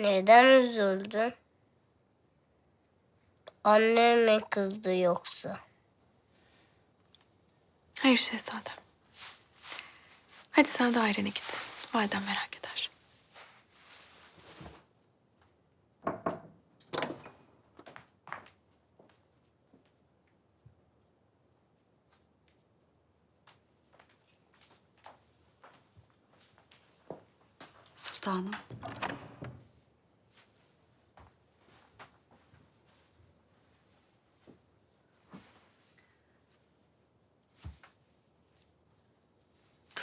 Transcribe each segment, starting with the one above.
Neden üzüldün? Annem mi kızdı yoksa? Hayır şehzadem. Hadi sen dairene git. Validen merak eder. Sultanım.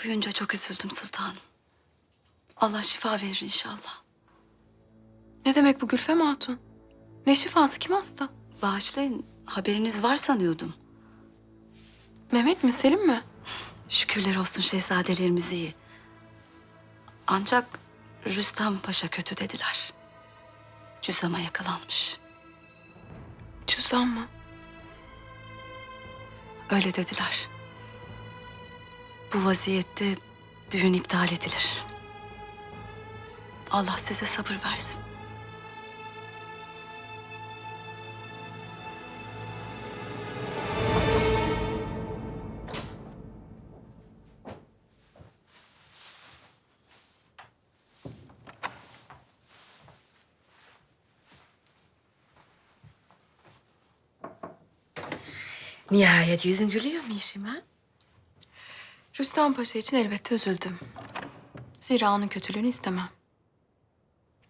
Duyunca çok üzüldüm sultanım. Allah şifa verir inşallah. Ne demek bu Gülfem Hatun? Ne şifası kim hasta? Bağışlayın, haberiniz var sanıyordum. Mehmet mi Selim mi? Şükürler olsun şehzadelerimiz iyi. Ancak Rüstem Paşa kötü dediler. Cüzama yakalanmış. Cüzdan mı? Öyle dediler. Bu vaziyette düğün iptal edilir. Allah size sabır versin. Nihayet yüzün gülüyor ha? Rüstem Paşa için elbette üzüldüm. Zira onun kötülüğünü istemem.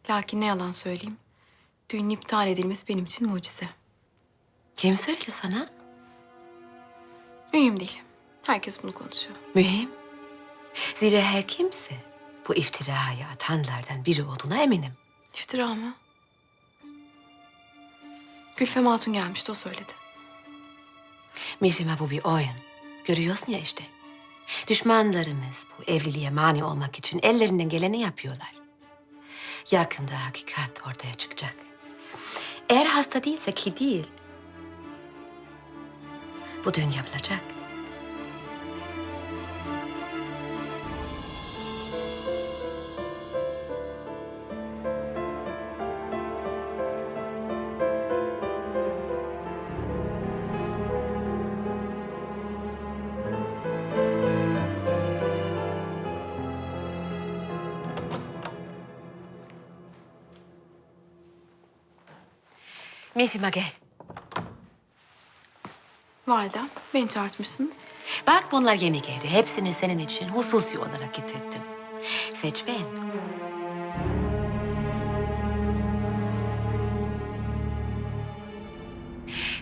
Lakin ne yalan söyleyeyim. Düğünün iptal edilmesi benim için mucize. Kim söyledi sana? Mühim değil. Herkes bunu konuşuyor. Mühim. Zira her kimse bu iftirayı atanlardan biri olduğuna eminim. İftira mı? Gülfem Hatun gelmişti, o söyledi. Mişima bu bir oyun. Görüyorsun ya işte. Düşmanlarımız bu evliliğe mani olmak için ellerinden geleni yapıyorlar. Yakında hakikat ortaya çıkacak. Eğer hasta değilse ki değil. Bu düğün yapılacak. Mişima gel. Validem, beni çağırtmışsınız. Bak bunlar yeni geldi. Hepsini senin için hususi olarak getirdim. Seç beğen.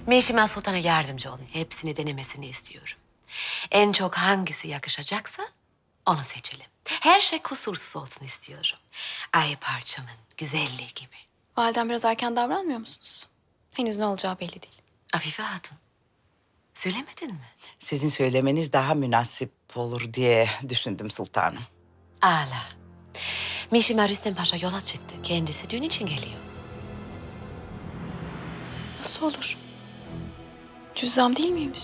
Mişima Sultan'a yardımcı olun. Hepsini denemesini istiyorum. En çok hangisi yakışacaksa onu seçelim. Her şey kusursuz olsun istiyorum. Ay parçamın güzelliği gibi. Validem biraz erken davranmıyor musunuz? Henüz ne olacağı belli değil. Afife Hatun, söylemedin mi? Sizin söylemeniz daha münasip olur diye düşündüm sultanım. Ala. Mişima Rüstem Paşa yola çıktı. Kendisi düğün için geliyor. Nasıl olur? Cüzzam değil miymiş?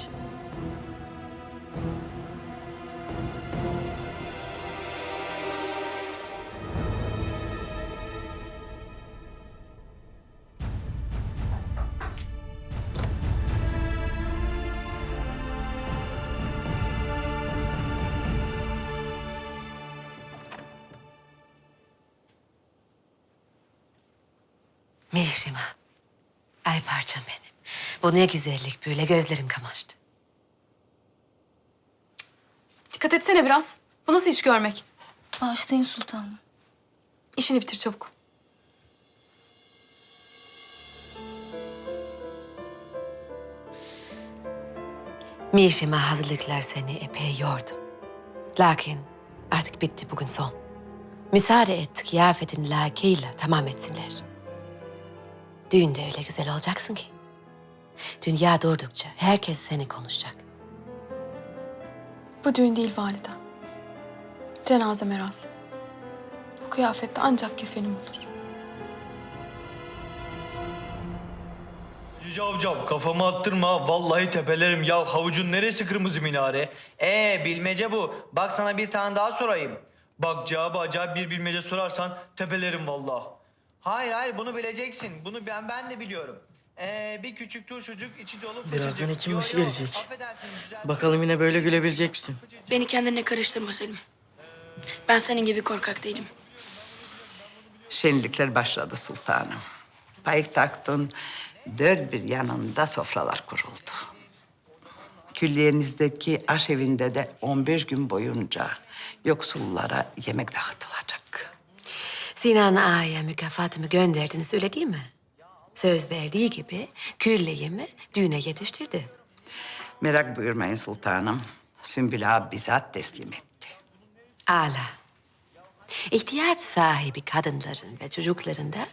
Mişima. Ay parçam benim. Bu ne güzellik böyle gözlerim kamaştı. Dikkat etsene biraz. Bu nasıl iş görmek? Bağışlayın sultanım. İşini bitir çabuk. Mişima hazırlıklar seni epey yordu. Lakin artık bitti bugün son. Müsaade et kıyafetin layıkıyla tamam etsinler. Düğünde öyle güzel olacaksın ki. Dünya durdukça herkes seni konuşacak. Bu düğün değil validem. Cenaze merasimi. Bu kıyafette ancak kefenim olur. Cavcav kafamı attırma. Vallahi tepelerim. Ya havucun neresi kırmızı minare? Ee bilmece bu. Bak sana bir tane daha sorayım. Bak cevabı acayip bir bilmece sorarsan tepelerim vallahi. Hayır hayır bunu bileceksin. Bunu ben ben de biliyorum. Ee, bir küçük turşucuk içi dolu fıçıcık. Birazdan Yo, başı yo, gelecek. Bakalım yine böyle gülebilecek misin? Beni kendine karıştırma Selim. Ben senin gibi korkak değilim. Şenlikler başladı sultanım. Payitahtın dört bir yanında sofralar kuruldu. Külliyenizdeki aşevinde de 15 gün boyunca yoksullara yemek dağıtılacak. Sinan Ağa'ya mükafatımı gönderdiniz öyle değil mi? Söz verdiği gibi külleyimi düğüne yetiştirdi. Merak buyurmayın sultanım. Sümbül Ağa bizzat teslim etti. Ala. İhtiyaç sahibi kadınların ve çocukların da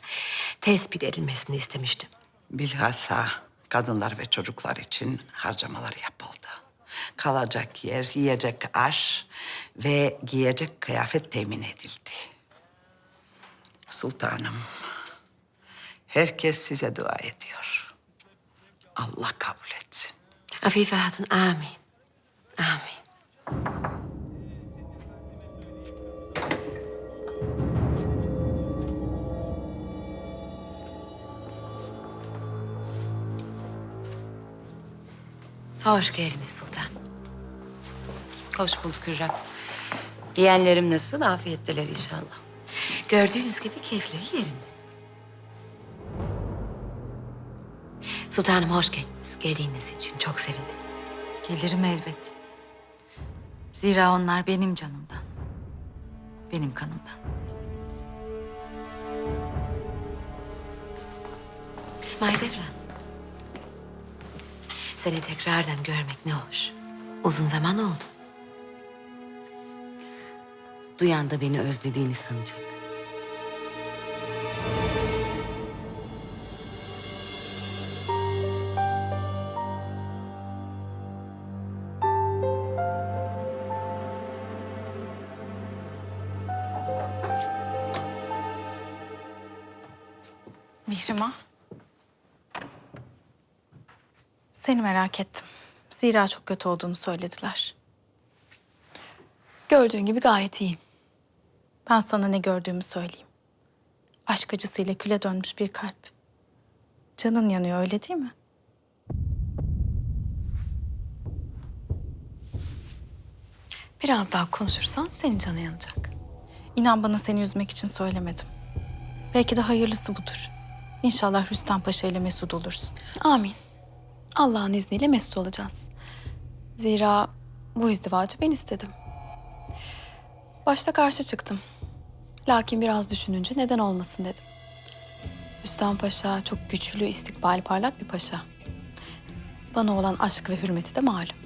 tespit edilmesini istemiştim. Bilhassa kadınlar ve çocuklar için harcamalar yapıldı. Kalacak yer, yiyecek aş ve giyecek kıyafet temin edildi. Sultanım, herkes size dua ediyor. Allah kabul etsin. Afife Hatun amin. Amin. Hoş geldiniz sultan. Hoş bulduk Hürrem. Yeğenlerim nasıl? Afiyetteler inşallah. Gördüğünüz gibi keyifleri yerinde. Sultanım hoş geldiniz. Geldiğiniz için çok sevindim. Gelirim elbet. Zira onlar benim canımdan. Benim kanımdan. Mahidevran. Seni tekrardan görmek ne hoş. Uzun zaman oldu. Duyan da beni özlediğini sanacak. Mihrimah. Seni merak ettim. Zira çok kötü olduğunu söylediler. Gördüğün gibi gayet iyiyim. Ben sana ne gördüğümü söyleyeyim. Aşk acısıyla küle dönmüş bir kalp. Canın yanıyor öyle değil mi? Biraz daha konuşursan senin canın yanacak. İnan bana seni üzmek için söylemedim. Belki de hayırlısı budur. İnşallah Rüstem Paşa ile mesut olursun. Amin. Allah'ın izniyle mesut olacağız. Zira bu izdivacı ben istedim. Başta karşı çıktım. Lakin biraz düşününce neden olmasın dedim. Rüstem Paşa çok güçlü, istikbali parlak bir paşa. Bana olan aşkı ve hürmeti de malum.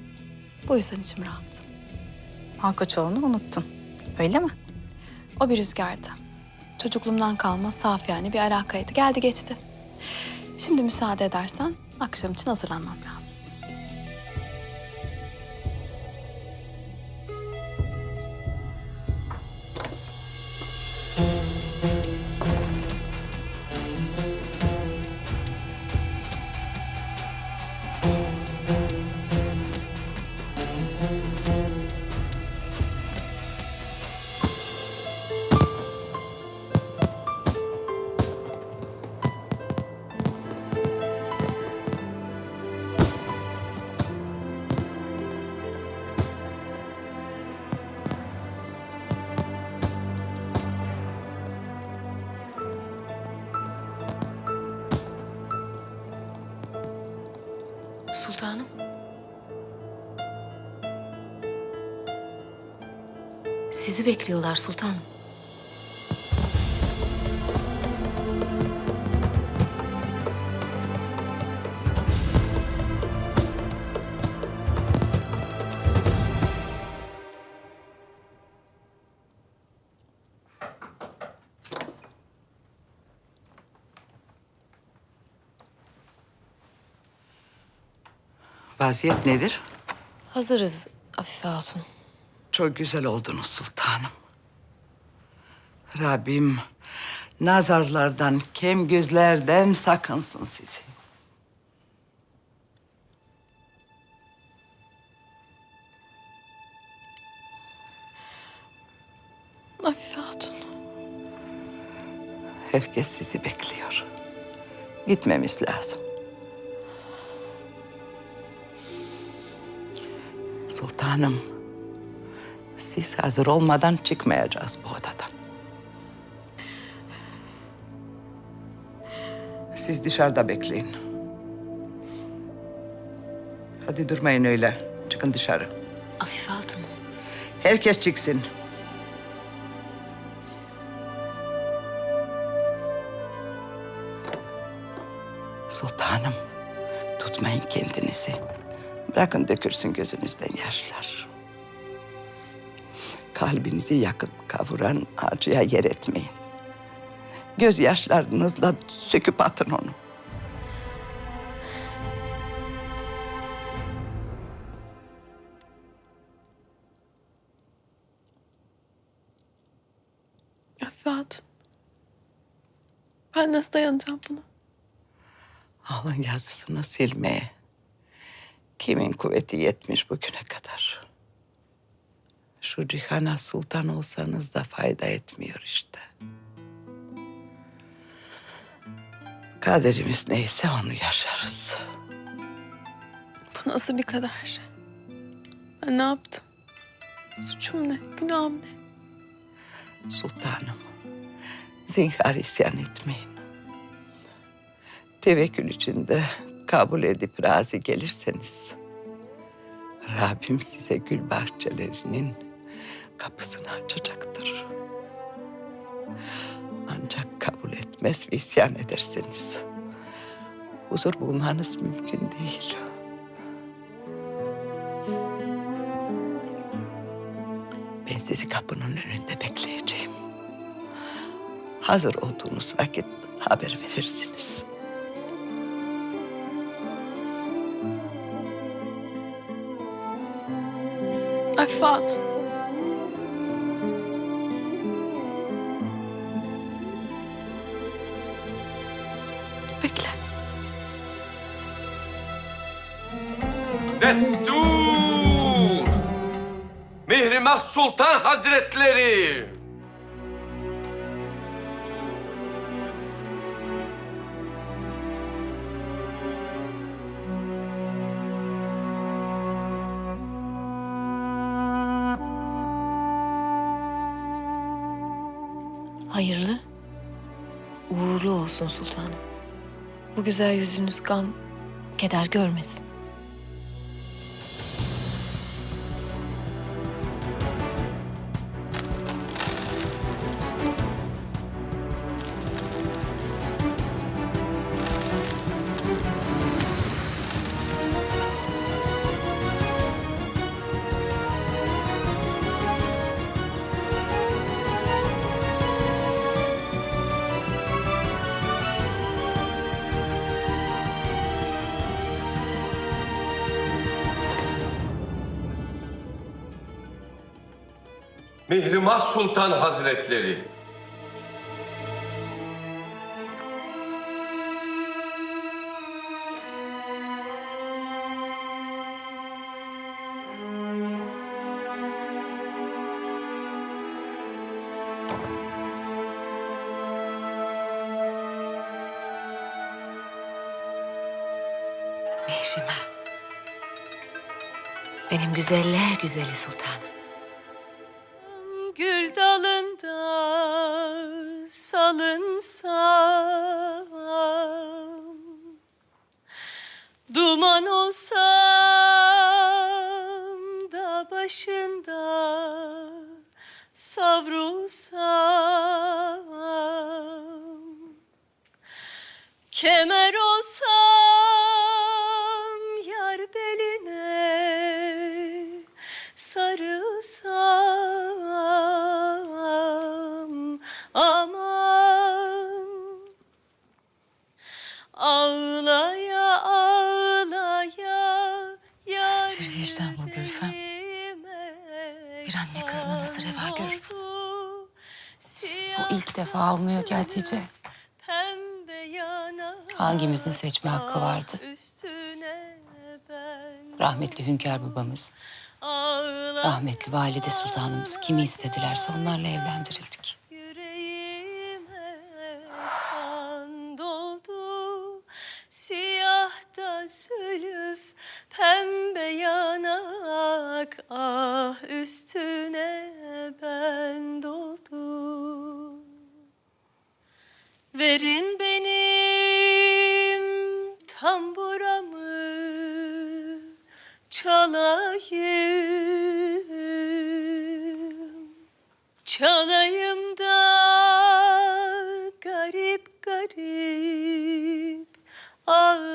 Bu yüzden içim rahat. Malkoçoğlu'nu unuttun. Öyle mi? O bir rüzgardı. Çocukluğumdan kalma saf yani bir alakaydı. Geldi geçti. Şimdi müsaade edersen akşam için hazırlanmam lazım. Sizi bekliyorlar sultanım. Vaziyet nedir? Hazırız Afife Hatun. Çok güzel oldunuz sultanım. Rabbim nazarlardan, kem gözlerden sakınsın sizi. Nafife Hatun. Herkes sizi bekliyor. Gitmemiz lazım. Sultanım siz hazır olmadan çıkmayacağız bu odadan. Siz dışarıda bekleyin. Hadi durmayın öyle. Çıkın dışarı. Afife Hatun. Herkes çıksın. Sultanım, tutmayın kendinizi. Bırakın dökürsün gözünüzden yaşlar kalbinizi yakıp kavuran acıya yer etmeyin. Gözyaşlarınızla söküp atın onu. Efe Hatun. Ben nasıl dayanacağım buna? Alın yazısını silmeye. Kimin kuvveti yetmiş bugüne kadar? şu cihana sultan olsanız da fayda etmiyor işte. Kaderimiz neyse onu yaşarız. Bu nasıl bir kader? Ben ne yaptım? Suçum ne? Günahım ne? Sultanım, zinhar isyan etmeyin. Tevekkül içinde kabul edip razı gelirseniz... Rabbim size gül bahçelerinin kapısını açacaktır. Ancak kabul etmez ve isyan edersiniz. Huzur bulmanız mümkün değil. Ben sizi kapının önünde bekleyeceğim. Hazır olduğunuz vakit haber verirsiniz.'' Ay Destur! Mihrimah Sultan Hazretleri! Hayırlı, uğurlu olsun sultanım. Bu güzel yüzünüz gam, keder görmesin. Mihrimah Sultan Hazretleri. Mehrime. Benim güzeller güzeli sultanım. salınsam Duman olsam Gülfem bu Gülfem. Bir anne kızına nasıl reva görür bunu? O ilk defa almıyor ki Hatice. Hangimizin seçme hakkı vardı? Rahmetli Hünkar babamız, rahmetli valide sultanımız kimi istedilerse onlarla evlendirildik. Oh.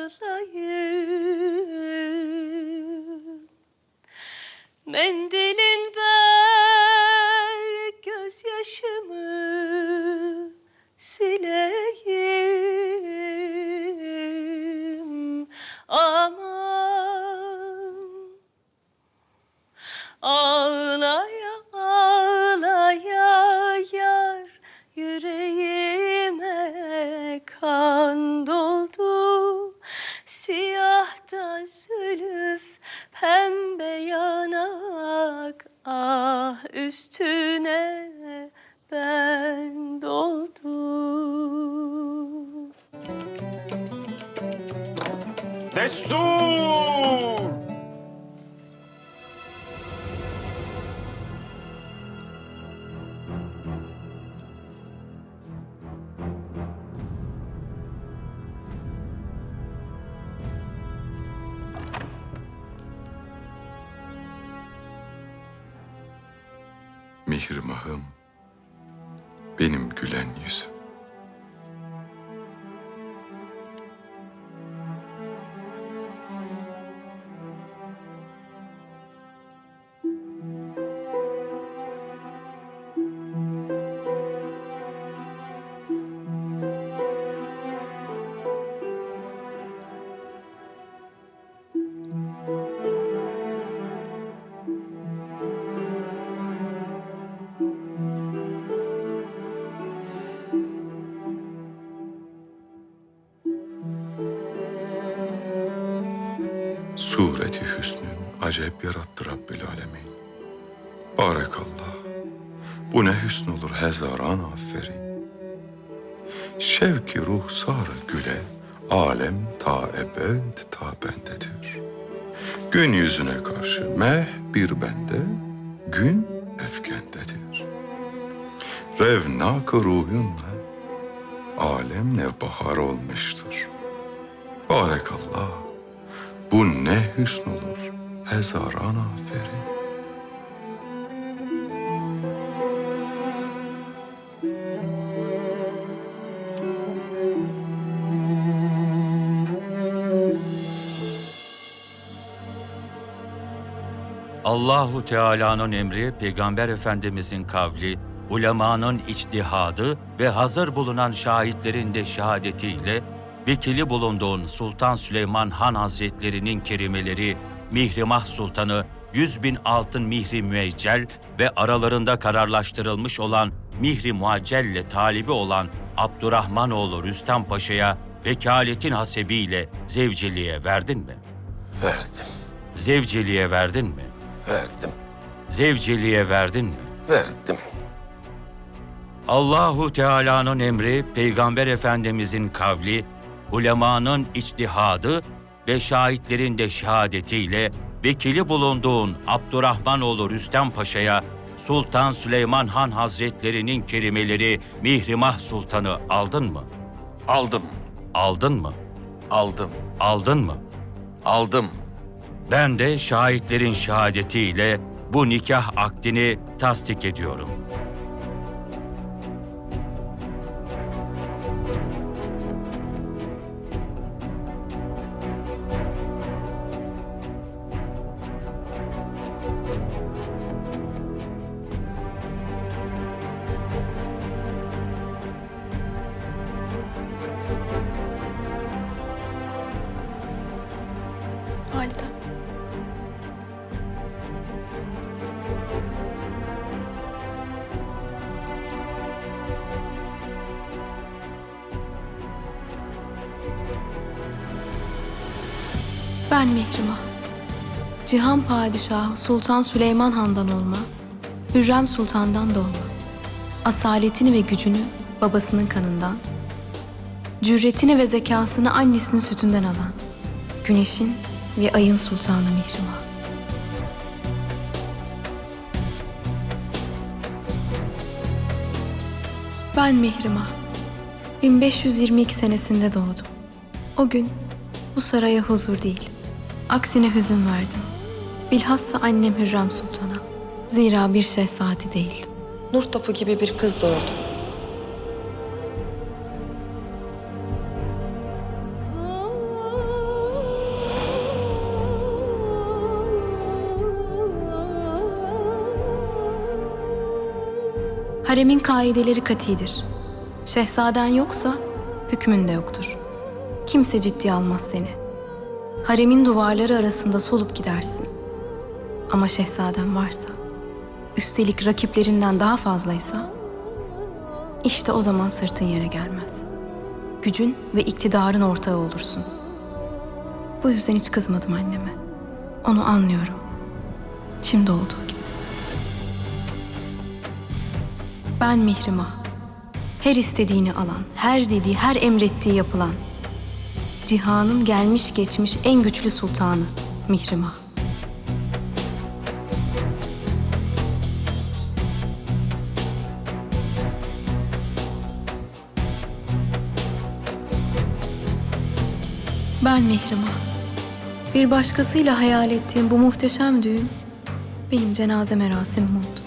Mihrimahım, benim gülen Sureti hüsnün acayip yarattı Rabbil Alemin. Barekallah. Bu ne hüsn olur hezaran aferin. Şevki ruh sarı güle, alem ta ebed ta bendedir. Gün yüzüne karşı meh bir bende, gün efkendedir. Revnak ruhunla alem ne bahar olmuştur. Barekallah. Bu ne hüsn olur, hezaran aferin. Allahu Teala'nın emri, Peygamber Efendimizin kavli, ulemanın içtihadı ve hazır bulunan şahitlerin de şehadetiyle vekili bulunduğun Sultan Süleyman Han Hazretlerinin kerimeleri Mihrimah Sultanı 100 bin altın mihri müeccel ve aralarında kararlaştırılmış olan mihri muaccelle talibi olan Abdurrahmanoğlu Rüstem Paşa'ya vekaletin hasebiyle zevceliğe verdin mi? Verdim, Zevceliğe verdin mi? verdim, Zevceliğe verdin mi? verdim. Allahu Teala'nın emri, Peygamber Efendimizin kavli, ulemanın içtihadı ve şahitlerin de şehadetiyle vekili bulunduğun Abdurrahmanoğlu Rüstem Paşa'ya Sultan Süleyman Han Hazretlerinin kerimeleri Mihrimah Sultanı aldın mı? Aldım, Aldın mı? aldım, Aldın mı? aldım. Ben de şahitlerin şehadetiyle bu nikah akdini tasdik ediyorum. Ben Mihrimah. Cihan Padişahı Sultan Süleyman Han'dan olma, Hürrem Sultan'dan doğma. Asaletini ve gücünü babasının kanından, cüretini ve zekasını annesinin sütünden alan, güneşin ve ayın sultanı Mihrimah. Ben Mihrimah. 1522 senesinde doğdum. O gün bu saraya huzur değil, aksine hüzün verdim. Bilhassa annem Hürrem Sultan'a. Zira bir şehzade değildim. Nur topu gibi bir kız doğurdu. Haremin kaideleri katidir. Şehzaden yoksa hükmün de yoktur. Kimse ciddiye almaz seni. Haremin duvarları arasında solup gidersin. Ama şehzaden varsa, üstelik rakiplerinden daha fazlaysa, işte o zaman sırtın yere gelmez. Gücün ve iktidarın ortağı olursun. Bu yüzden hiç kızmadım anneme. Onu anlıyorum. Şimdi olduğu gibi. Ben Mihrimah. Her istediğini alan, her dediği, her emrettiği yapılan. Cihanın gelmiş geçmiş en güçlü sultanı Mihrimah. Ben Mihrimah. Bir başkasıyla hayal ettiğim bu muhteşem düğün benim cenaze merasimim oldu.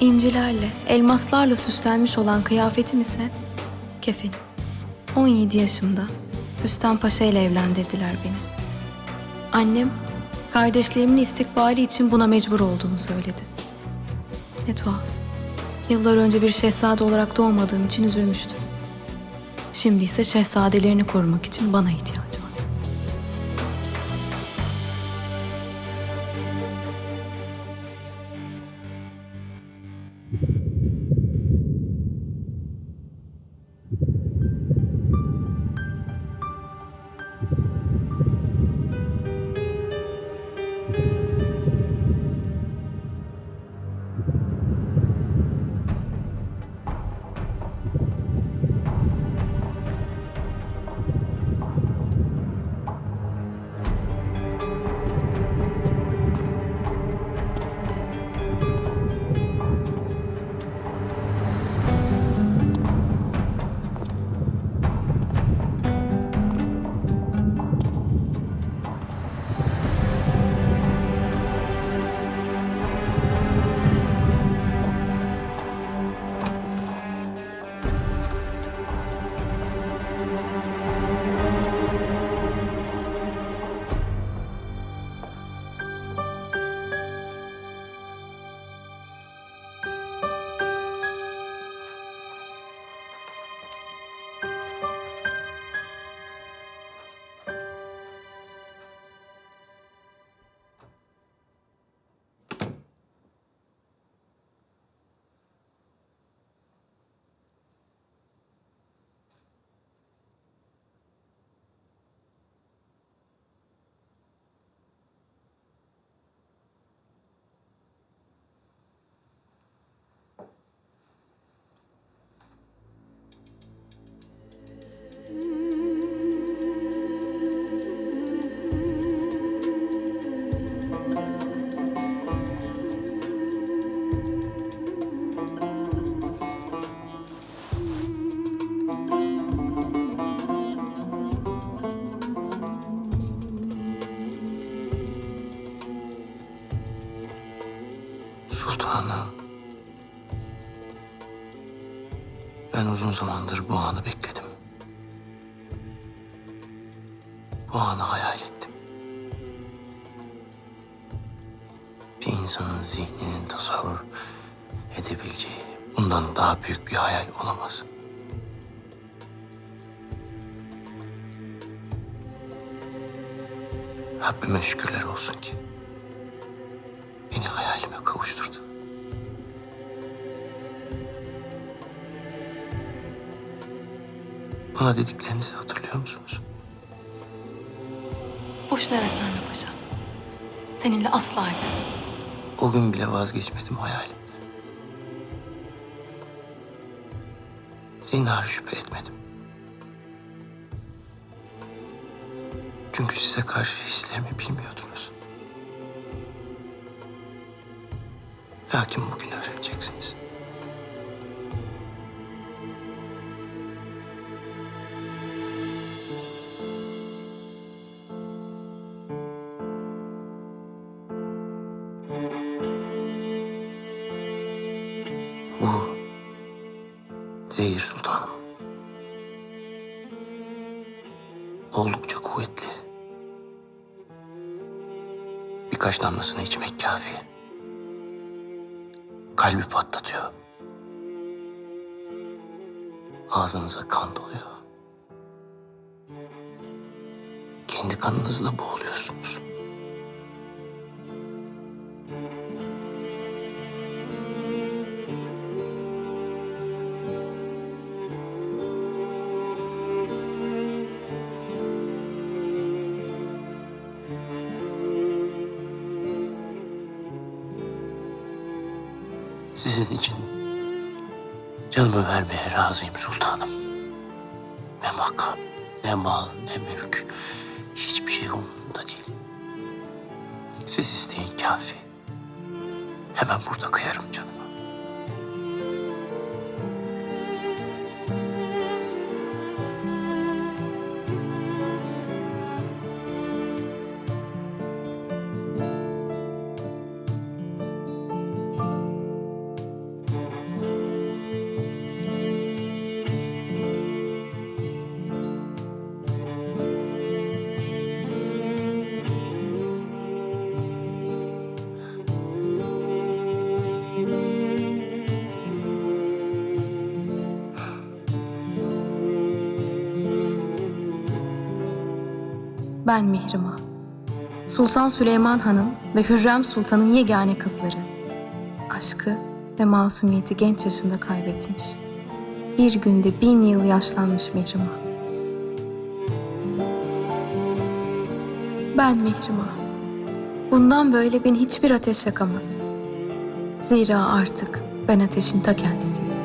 İncilerle, elmaslarla süslenmiş olan kıyafetim ise kefenim. 17 yaşımda Rüstem Paşa ile evlendirdiler beni. Annem, kardeşlerimin istikbali için buna mecbur olduğumu söyledi. Ne tuhaf. Yıllar önce bir şehzade olarak doğmadığım için üzülmüştüm. Şimdi ise şehzadelerini korumak için bana ihtiyacı Ben uzun zamandır bu anı bekledim. Bu anı hayal ettim. Bir insanın zihninin tasavvur edebileceği bundan daha büyük bir hayal olamaz. Rabbime şükürler olsun ki beni hayalime kavuşturdu. Bana dediklerinizi hatırlıyor musunuz? Boşuna heveslenme paşa. Seninle asla. O gün bile vazgeçmedim hayalimde. Zinhar şüphe etmedim. Çünkü size karşı hislerimi bilmiyordunuz. Lakin bugün öğreneceksiniz. Damlasını içmek kafi. Kalbi patlatıyor. Ağzınıza kan doluyor. Kendi kanınızla boğuluyorsunuz. Sizin için canımı vermeye razıyım sultanım. Ne makam, ne mal, ne mülk. Hiçbir şey umurumda değil. Siz isteyin kafi. Hemen burada kıyarım canımı. Ben Mihrimah. Sultan Süleyman Han'ın ve Hürrem Sultan'ın yegane kızları. Aşkı ve masumiyeti genç yaşında kaybetmiş. Bir günde bin yıl yaşlanmış Mihrimah. Ben Mihrimah. Bundan böyle beni hiçbir ateş yakamaz. Zira artık ben ateşin ta kendisiyim.